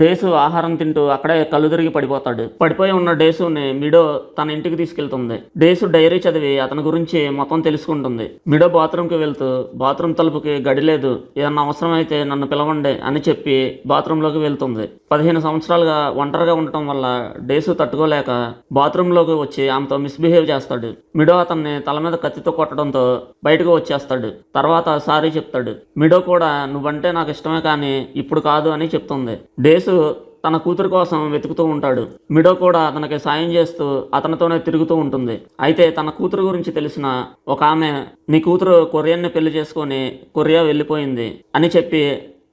Days ఆహారం తింటూ అక్కడే కళ్ళు తిరిగి పడిపోతాడు. పడిపోయి ఉన్న డేసుని మిడో తన ఇంటికి తీసుకెళ్తుంది. డేసు డైరీ చదివి అతని గురించి మొత్తం తెలుసుకుంటుంది. మిడో బాత్రూమ్కి వెళ్తూ బాత్రూమ్ తలుపుకి గడి లేదు. ఏదన్నా అవసరమైతే నన్ను పిలవండి అని చెప్పి బాత్రూంలోకి వెళ్తుంది. పదిహేను సంవత్సరాలుగా ఒంటరిగా ఉండటం వల్ల డేసు తట్టుకోలేక బాత్రూంలోకి వచ్చి ఆమెతో మిస్బిహేవ్ చేస్తాడు. మిడో అతన్ని తల మీద కత్తితో కొట్టడంతో బయటకు వచ్చేస్తాడు. తర్వాత సారీ చెప్తాడు. మిడో కూడా నువ్వంటే నాకు ఇష్టమే కానీ ఇప్పుడు కాదు అని చెప్తుంది. డేసు తన కూతురు కోసం వెతుకుతూ ఉంటాడు. మిడో కూడా అతనికి సాయం చేస్తూ అతనితోనే తిరుగుతూ ఉంటుంది. అయితే తన కూతురు గురించి తెలిసిన ఒక ఆమె నీ కూతురు కొరియన్ని పెళ్ళి చేసుకొని కొరియా వెళ్ళిపోయింది అని చెప్పి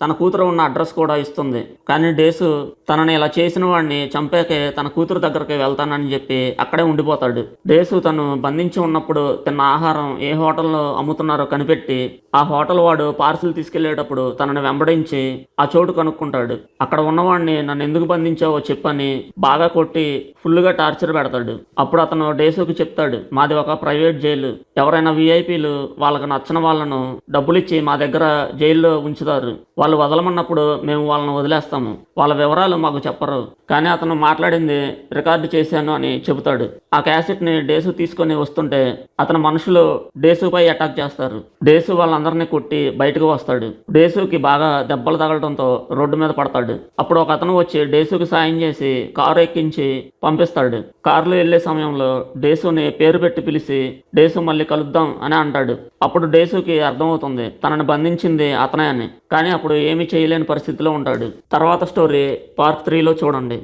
తన కూతురు ఉన్న అడ్రస్ కూడా ఇస్తుంది. కానీ డేసు తనని ఇలా చేసిన వాడిని చంపాకే తన కూతురు దగ్గరికి వెళ్తానని చెప్పి అక్కడే ఉండిపోతాడు. డేసు తను బంధించి ఉన్నప్పుడు తిన్న ఆహారం ఏ హోటల్లో అమ్ముతున్నారో కనిపెట్టి ఆ హోటల్ వాడు పార్సిల్ తీసుకెళ్ళేటప్పుడు తనని వెంబడించి ఆ చోటు కనుక్కుంటాడు. అక్కడ ఉన్నవాడిని నన్ను ఎందుకు బంధించావో చెప్పని బాగా కొట్టి ఫుల్గా టార్చర్ పెడతాడు. అప్పుడు అతను డేసుకి చెప్తాడు మాది ఒక ప్రైవేట్ జైలు. ఎవరైనా విఐపీలు వాళ్ళకి నచ్చిన వాళ్ళను డబ్బులిచ్చి మా దగ్గర జైల్లో ఉంచుతారు. వాళ్ళు వదలమన్నప్పుడు మేము వాళ్ళని వదిలేస్తాము. వాళ్ళ వివరాలు మాకు చెప్పరు. కానీ అతను మాట్లాడింది రికార్డు చేశాను అని చెబుతాడు. ఆ క్యాసెట్ని డేసు తీసుకొని వస్తుంటే అతని మనుషులు డేసుపై అటాక్ చేస్తారు. డేసు వాళ్ళందరినీ కొట్టి బయటకు వస్తాడు. డేసుకి బాగా దెబ్బలు తగలడంతో రోడ్డు మీద పడతాడు. అప్పుడు ఒక అతను వచ్చి డేసుకి సాయం చేసి కారు ఎక్కించి పంపిస్తాడు. కారులో వెళ్ళే సమయంలో డేసుని పేరు పెట్టి పిలిచి డేసు మళ్ళీ కలుద్దాం అని అంటాడు. అప్పుడు డేసుకి అర్థమవుతుంది తనని బంధించింది అతనే అని. కానీ అప్పుడు ఏమీ చేయలేని పరిస్థితిలో ఉంటాడు. తర్వాత స్టోరీ పార్ట్ త్రీలో చూడండి.